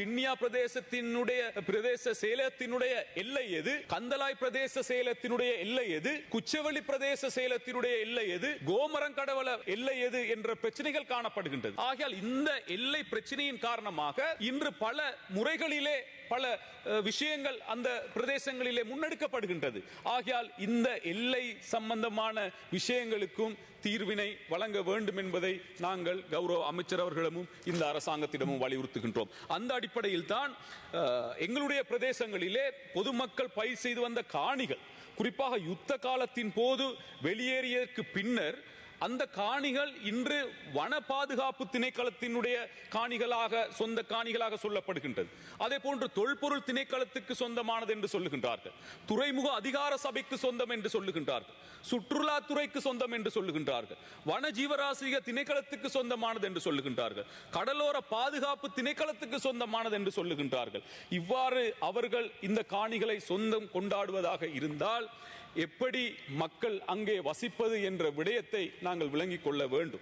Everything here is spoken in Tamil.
கிண்ணியா பிரதேசத்தினுடைய பிரதேச சேலத்தினுடைய எல்லை எது? கந்தலாய் பிரதேச சேலத்தினுடைய எல்லை எது? குச்சவெளி பிரதேச சேலத்தினுடைய எல்லை எது? கோமரங்கடவல எல்லை எது? என்ற பிரச்சனைகள் காணப்படுகின்றது. ஆகையால் இந்த எல்லை பிரச்சனையின் காரணமாக இன்று பல முறைகளிலே பல விஷயங்கள் அந்த பிரதேசங்களிலே முன்னெடுக்கப்படுகின்றது. ஆகையால் இந்த எல்லை சம்பந்தமான விஷயங்களுக்கும் தீர்வினை வழங்க வேண்டும் என்பதை நாங்கள் கௌரவ அமைச்சர் அவர்களிடமும் இந்த அரசாங்கத்திடமும் வலியுறுத்துகின்றோம். அந்த அடிப்படையில் தான் எங்களுடைய பிரதேசங்களிலே பொதுமக்கள் பயிர் செய்து வந்த காணிகள் குறிப்பாக யுத்த காலத்தின் போது வெளியேறியதற்கு பின்னர் அந்த காணிகள் இன்று வன பாதுகாப்பு திணைக்களத்தினுடைய காணிகளாக சொந்த காணிகளாக சொல்லப்படுகின்றது. அதே போன்று தொல்பொருள் திணைக்களத்துக்கு சொந்தமானது என்று சொல்லுகின்றார்கள். துறைமுக அதிகார சபைக்கு சொந்தம் என்று சொல்லுகின்றார்கள். சுற்றுலாத்துறைக்கு சொந்தம் என்று சொல்லுகின்றார்கள். வன ஜீவராசிக திணைக்களத்துக்கு சொந்தமானது என்று சொல்லுகின்றார்கள். கடலோர பாதுகாப்பு திணைக்களத்துக்கு சொந்தமானது என்று சொல்லுகின்றார்கள். இவ்வாறு அவர்கள் இந்த காணிகளை சொந்தம் கொண்டாடுவதாக இருந்தால் எப்படி மக்கள் அங்கே வசிப்பது என்ற விடயத்தை நாங்கள் விளங்கிக் கொள்ள வேண்டும்.